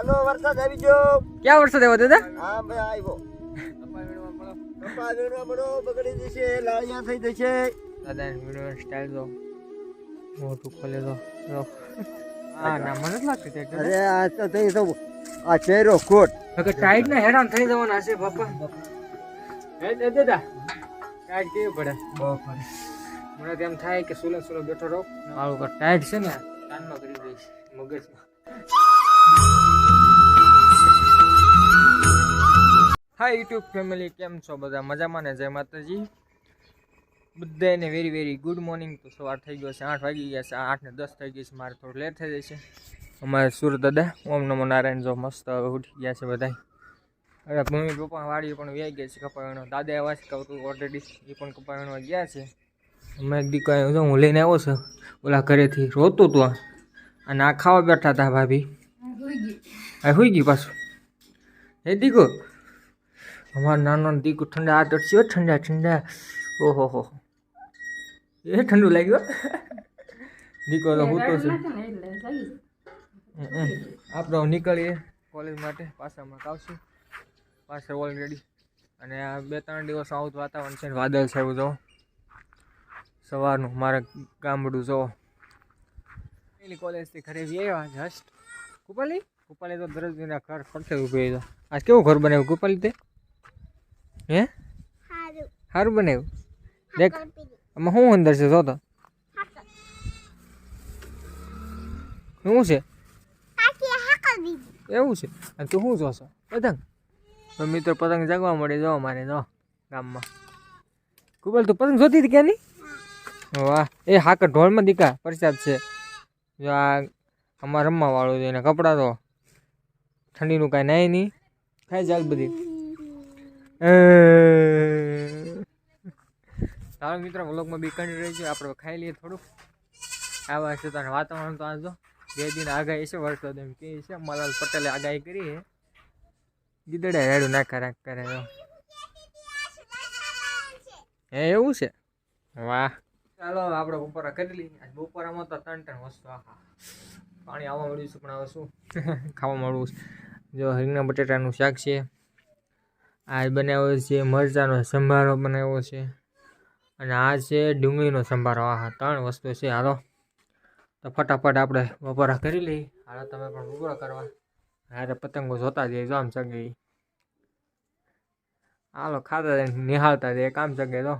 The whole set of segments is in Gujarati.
હલો વરસાદ આવી ગયો. ક્યાં વરસાદ આવ્યો દાદા? હા ભાઈ આવ્યો. કપા વીણવા મળો બગડી જશે લાળિયા થઈ જશે. દાદા વીડિયો મોટું ખોલે તો હા ના મને જ લાગતું છે અરે આ તો થઈ તો આ ચહેરો કોટ કે ટાઈટ ને હેરાન થઈ જવાના છે બાપા. હે દે દાદા ટાઈટ કેવી પડે? બહુ પડે. મને તેમ થાય કે સુલે સુલે બેઠો રહો. મારું ટાઈટ છે ને કાનમાં કરી દઈશ મગજમાં. હાય યુટ્યુબ ફેમિલી કેમ છો બધા? મજામાં ને? જય માતાજી. બધાને વેરી વેરી ગુડ મોર્નિંગ તો સવાર થઈ ગયો છે આઠ વાગી ગયા છે. આઠ ને દસ થઈ ગઈ છે મારે થોડું લેટ થઈ જશે અમારે સુર દાદા ઓમ નમો નારાયણ જો મસ્ત હવે ઉઠી ગયા છે બધા હવે મમ્મી પપ્પા વાડી પણ વ્યાઈ ગયા છે કપા વીણો દાદા એવા છે કહું ઓલરેડી એ પણ કપા વીણવા ગયા છે. અમે એક દીકો આવ્યો જો હું લઈને આવ્યો છું. ઓલા ઘરેથી રોતું તો અને આ ખાવા બેઠા હતા ભાભી. હા હોઈ ગઈ. પાછું. હે દીકો અમારો નાનો દીકરો ઠંડા હાથ અડસ્યો ઠંડા ઠંડા. ઓહો હો એ ઠંડુ લાગ્યું દીકરો તો હું તો છે. આપણે નીકળીએ કોલેજ માટે પાછામાં આવશું. પાછળ ઓલરેડી અને આ બે ત્રણ દિવસ આવું વાતાવરણ છે ને વાદળ છે એવું જો સવારનું મારે ગામડું જો. પેલી કોલેજથી ઘરે આવ્યા જસ્ટ કુપાલી? કુપાલી તો દરજીના ઘર ફરતે ઊભી આજ કેવું ઘર બનાવ્યું કુપાલી તે? હે? સારું બનાવ્યું. દેખ આમાં શું અંદર છે જો તો શું છે? એવું છે? અને તું શું જોશો? પતંગ? તો મિત્રો પતંગ જાગવા મળે જો મારે જો ગામમાં. કુબલ તું પતંગ જોતી હતી ક્યાંની? વાહ એ હાકર ઢોળમાં દીકા પ્રસાદ છે. જો આ અમારે રમવાવાળું છે એને કપડાં તો ઠંડીનું કાંઈ નાય નહીં. ખાઈ જાગ બધી. ચાલો મિત્રો, વ્લોગમાં બી કંઈ રહી છે, આપણે ખાઈ લઈએ થોડુંક. આવા છે તને વાતાવરણ તો આજો બે દિન આગાહી છે, વરસાદ એમ કે છે મલાલ પટેલે આગાહી કરી છે. ગીદડે રેડું ના ખરાક કરે હે, એવું છે? વાહ. ચાલો, આપણે બપોરા કરી લઈએ. આજ બપોરામાં તો ત્રણ ત્રણ વસ્તુ આખા પાણી આવવા મળ્યું છે, પણ હવે શું? ખાવા મળવું જો રીંગણા બટેટાનું શાક છે. આ બનાવ્યો છે, મરચાંનો સંભારો બનાવ્યો છે. અને આ છે ડુંગળીનો સંભારો. આ ત્રણ વસ્તુ છે. હાલો, તો ફટાફટ આપણે વપરા કરી લઈએ. હાલો, તમે પણ વપરા કરવા. હારે પતંગો જોતા જઈએ, જો આમ ચગે હાલો, ખાતા જાય નિહાળતા જાય કામ ચગે તો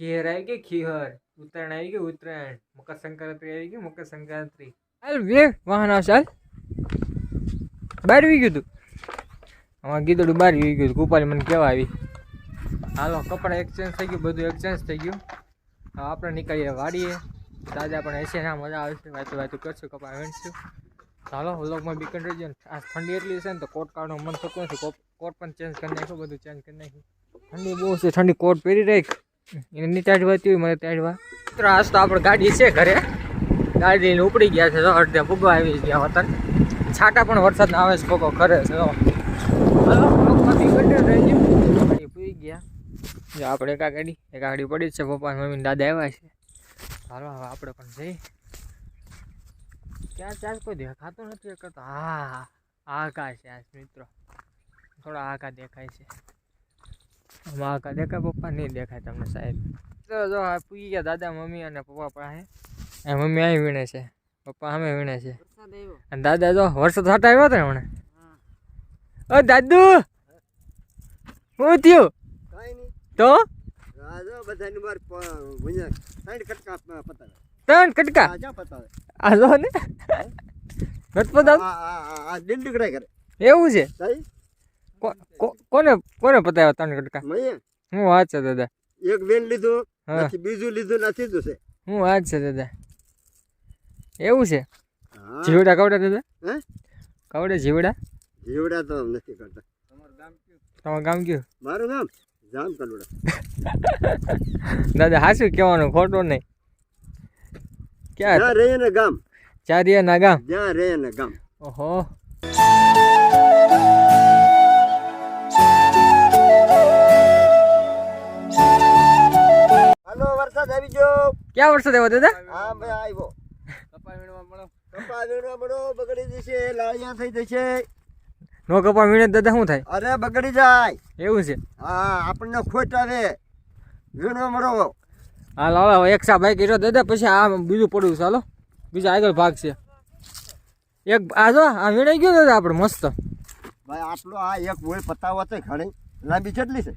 ખીર આવી ગઈ ખીહર. ઉત્તરાયણ આવી ગઈ ઉત્તરાયણ. મકર સંક્રાંતિ આવી ગઈ મકર સંક્રાંતિ હાલ વે વાહન આવશે, હાલ. બહાર આવી ગયું તું. અમારે ગીદડું બહાર વી ગયું કુપાલી મને કેવા આવી. હાલો, કપડાં એક્સચેન્જ થઈ ગયું, બધું એક્સચેન્જ થઈ ગયું. હવે આપણે નીકળીએ વાડીએ. દાદા પણ એસી ના મજા આવશે વાંચું વાંચું કરશું, કપડાં વીણશું. ચાલો વ્લોગમાં બી રહેજો આ ઠંડી એટલી છે ને, તો કોટ કાઢવાનું મન થતું નથી. કોટ પણ ચેન્જ કરી નાખ્યું, બધું ચેન્જ કરી નાખ્યું. ઠંડી બહુ છે, ઠંડી કોટ પહેરી રાખ. એને નહીં તાડવાતી હોય, મને તાડવા મિત્રો, આજ તો આપણે ગાડી છે ઘરે. ગાડી ઉપડી ગયા છે અડધે ફૂગો આવી ગયા વતન છાટા પણ વરસાદ આવે છે, ભોગો ખરે છે પૂઈ ગયા. જો આપણે એક આ ગાડી એક આ ગાડી પડી છે પપ્પા મમ્મી દાદા આવ્યા છે. હાલો હવે આપણે પણ જઈ ક્યાં ચાર્જ કોઈ દેખાતો નથી કરતો હા આકા છે આ મિત્રો. થોડા આકા દેખાય છે. આમાં આકા દેખાય પપ્પા નહીં દેખાય તમને સાહેબ. તો જો આ પૂગી ગયા દાદા મમ્મી અને પપ્પા પાસે. હે મમ્મી અહીં વીણે છે. પપ્પા અમે વીણે છે. અને દાદા જો વરસાદ હટાવ્યો હતો ને હમણાં? ઓ દાદુ! હું થયું? કાંઈ નહીં. તો? સાઈડ કટકા પતાવે. ત્રણ કટકા? આ જા પતાવે. આ જો ને ટુકડાય કરે. એવું છે? કોને કોને પતાવ્યા ત્રણ કટકા? હું વાત છે દાદા. એક બેન લીધું હા. નથી બીજું લીધું નથી જ છે હું વાત છે દાદા. એવું છે? જીવડા કવડા દાદા? હે? કવડે જીવડા? જીવડા તો નથી કરતા. તમારું ગામ કયું? મારું ગામ જામ કલુડા દાદા હાસું કહેવાનું ખોટું નહીં. ક્યાં? જ્યાં રહે ને ગામ. ચારિયા ના ગામ. જ્યાં રહે ને ગામ. ઓહો. હાલો વરસાદ આવી ગયો. ક્યાં વરસાદ આવ્યો દાદા? હા ભાઈ આવ્યો. કપા વીણવા મળો બગડી જશે લાળિયા થઈ જશે. નો કપા વીણે દાદા શું થાય? અરે બગડી જાય. એવું છે. હા આપણને ખોટ આવે વીણો મરો. હા લાલો એક સા બાઈક એટલો દાદા પછી આ બીજું પડ્યું છે હાલો. બીજા આગળ ભાગ છે. એક આ જો આ વીણાઈ ગયો દાદા આપણે મસ્ત. ભાઈ આટલો આ એક હોય પતાવો તો ઘણી. લાંબી કેટલી છે?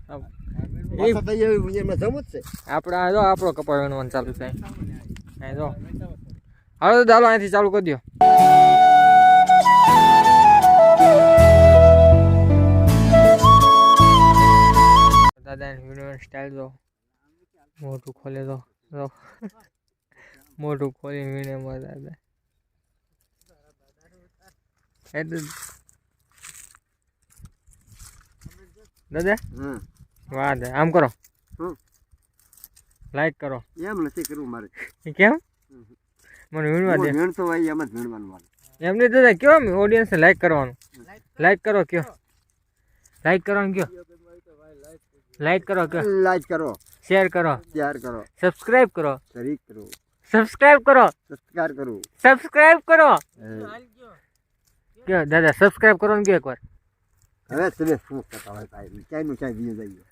આપણે આ જો આપણો કપા વીણવાનું ચાલુ થાય. જો. હાલો દાદા અહીંથી ચાલુ કરી દો દાદા વીણવાની સ્ટાઇલ જો મોટું ખોલે તો જો મોટું ખોલી વીણે માં દાદા એ તો દાદા હમ. વાહ દે આમ કરો. લાઈક કરો. એમ નથી કરવું મારે. કેમ? મને વીણવા દે. વીણતો હોય એમ જ વીણવાનું મારે. એમ નહીં દાદા કયો ઓડિયન્સને લાઈક કરવાનું? લાઈક કરો. કયો. લાઈક કરવાનું કયો. લાઈક કરો કે લાઈક કરો. શેર કરો. શેર કરો. સબસ્ક્રાઇબ કરો. શરીક કરો. સબસ્ક્રાઇબ કરો. સબસ્કાર કરો. સબસ્ક્રાઇબ કરો. કે દાદા સબસ્ક્રાઇબ કરો ને કે એકવાર. હવે તમે શું કરતા હોય ભાઈ? ક્યાંયનું ક્યાંય આવી ગયો?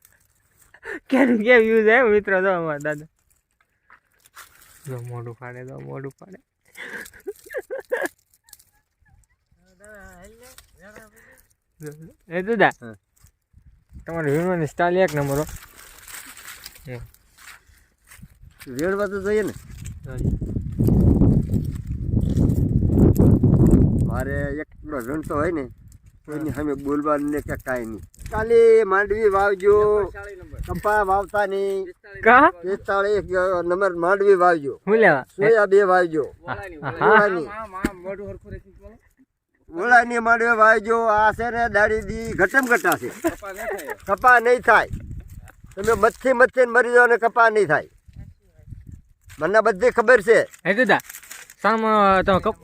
ક્યારે ક્યાં યુઝ આવે મિત્રો તો અમારા દાદા. જો મોઢું ફાડે તો મોઢું ફાડે. એ દાદા હા. તમારે વીણવાની સ્ટાઇલ એક નંબર હો. વેડવા તો જઈએ ને. મારે એકલો વીણતો હોય ને કોઈની સામે બોલવાનું ને કે કાંઈ નહીં. કાલી માંડવી વાવજો. કંપા વાવતા નહીં. પિસ્તાળીસ નંબર માંડવી વાવજો. સોયા બે વાવજો. હા. ઓળાની માંડવી વાવજો આ છે ને દાડી દી ઘટમ ઘટા છે. કપા નહીં થાય. તમે મચ્છી મચ્છી મરી જાવ ને કપા નહીં થાય. મને બધી ખબર છે. હે દાદા સામે તમે કપ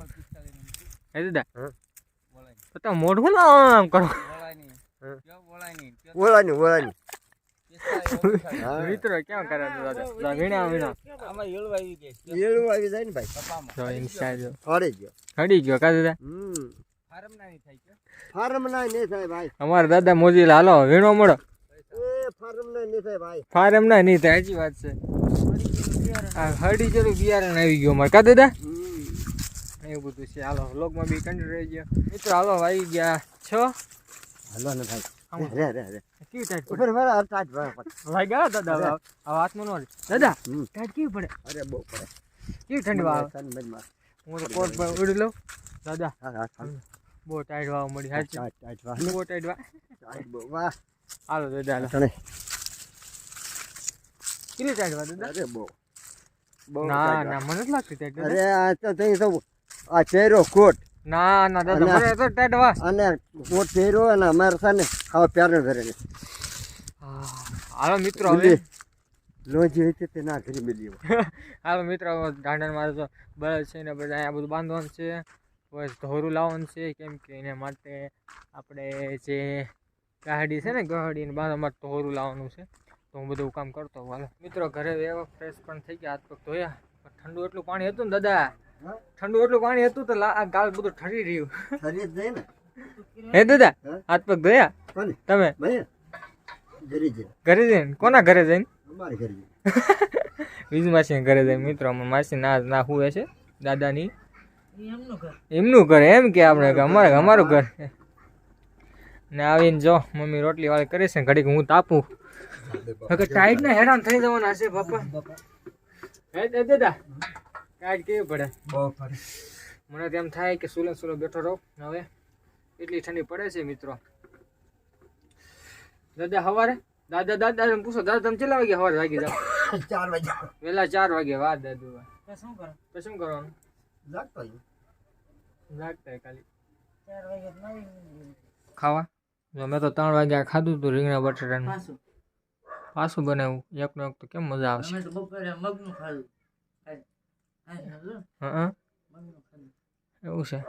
હે દાદા. તો મોઢું ના આમ કરો. ઓળાની ઓળાની. મિત્રો કેમ કરે દાદા? લા વીણા વીણા. એળું આવી જાય ને ભાઈ. ઇન્સ્ટા જો. ગયો. હડી ગયો કા દાદા? હમ. ફાર્મ ના નહીં થાય ભાઈ. અમારા દાદા મોજી હાલો વીણો મળો. એ ફાર્મ ના નહીં થાય ભાઈ. ફાર્મ ના નહીં થાય સાચી વાત છે. હરડી હડી જરૂર બિયારણ આવી ગયો અમારે. કા દાદા? એવું બધું છે. હાલો લોકમાં બી કંટિન્યુ રહી ગયો. મિત્રો હાલો આવી ગયા છ. હાલો ને ભાઈ. રે રે રે. કેવી ટાઈટ પડે? અટાટ ભાઈ ગયા દાદા હવે આ હાથમાં નો દાદા. ટાઈટ કેવી પડે? અરે બહુ પડે. કેવી ઠંડી બનમાં. હું તો કોટ પર ઉડી લઉં. દાદા. હા. બહુ ટાઈટ વાવ મળી સાચી ટાટ, ટાટ, વાહ. બહુ ટાઈટ વાવ ટાટ બહુ, વાહ. હાલો દાદા હાલો. તને. કેટલી ટાઈટ વાવ દાદા? અરે બહુ બહુ ના ના મને જ લાગતી ટાઈટ અરે આ તો તઈ તો આ પહેર્યો કોટ ના ના દાદા મને તો ટાઈટ વાવ અને કોટ પહેર્યો અને અમાર સાને ને આવા પહેરણ ભરેલી. હાલો મિત્રો હવે. લોજી હોય છે તે ના ઘરી મિલી હાલો મિત્રો ઢાંડણ મારે તો બળદ છે ને બધા અહીંયા બધું બાંધવાનું છે. બસ ધોરું લાવવાનું છે કેમ કે એના માટે આપણે જે ગાડી છે ને ગાડીને બાંધવા અમારે ધોરું લાવવાનું છે. તો હું બધું કામ કરતો હોઉં. હાલો. મિત્રો ઘરે એવો ફ્રેશ પણ થઈ ગયા હાથ પગ ધોયા. પણ ઠંડુ એટલું પાણી હતું ને દાદા. ઠંડુ એટલું પાણી હતું તો આ ગાલ બધું ઠરી રહ્યું. ને. હે દાદા? હાથ પગ ધોયા? તમે? ઘરી જઈને. કોના ઘરે જઈને? અમારે ઘરે જઈને. બીજું માસી ઘરે જઈને મિત્રો. માસી ના ના હુએ છે દાદાની. એમનું ઘર. એમ કે આપણે અમારે અમારું ઘર. ને આવીને જો મમ્મી રોટલી વાળી કરે છે ઘડીક હું તાપું. ટાઈટ ને હેરાન થઈ જવાના છે બાપા. હે દાદા ટાઈટ કેવી પડે? બહુ પડે. મને તેમ થાય કે સુલે સુલે બેઠો રહો. હવે એટલી ઠંડી પડે છે મિત્રો. દાદા હવારે દાદા દાદા તમે પૂછો દાદા તમે કેટલા વાગે સવારે વાગી જાવ ચાર વાગ્યા. વહેલા ચાર વાગે વાહ દાદુ તો શું કરવાનું? જાગતો. જાગતા ખાલી. ખાવા? મેં તો ત્રણ વાગ્યા ખાધું હતું રીંગણા બટાટાનું. પાછું. બનાવ્યું. એકનો એક તો કેમ મજા આવશે? હં એવું છે.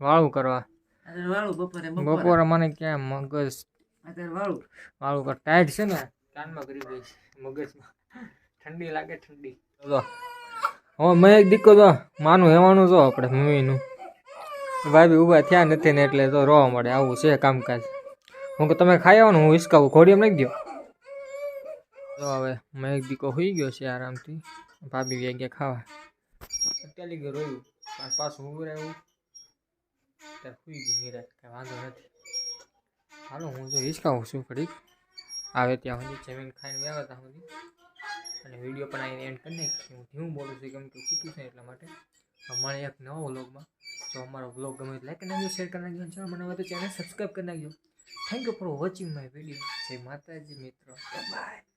વાળું કરવા. બપોરે મને ક્યાં મગજ? વાળું. કર ટાઈટ છે ને? કાનમાં કરી દઈશ મગજમાં. ઠંડી લાગે ઠંડી. તો હવે મેં એક દીકો તો માનું હેવાનું જો આપણે મમ્મીનું. બી ઊભા થયા નથી ને એટલે તો રોવા મળે, આવું છે કામકાજ. હું કે તમે ખાઈ આવો ને હું હિસકાવું ઘોડી એમ નાખી દો તો હવે મેં એક દીકરો હોઈ ગયો છે આરામથી. ભાભી ગયા ગયા ખાવા. અત્યારે ગયો રોયું પાછ- ઊભું રહ્યું ત્યારે સુઈ ગયું નિરાશ, કાંઈ વાંધો નથી. હાલો, હું જો હિસકાવું છું ઘડીક. આવે ત્યાં સુધી જમીન ખાઈને વ્યાવા ત્યાં સુધી. અને વીડિયો પણ આવીને એન્ડ કરી નાખીએ. હું ધીમું બોલું છું, કેમ કે ખૂટું છે એટલા માટે. અમારે એક નવો વ્લોગમાં જો અમારો વ્લોગ ગમે લાઈક કરી નાખજો શેર કરી નાખજો ચેનલ મને તો ચેનલ સબસ્ક્રાઈબ કરી નાખજો. Thank you for watching my video Jai Mataji મિત્રો. બાય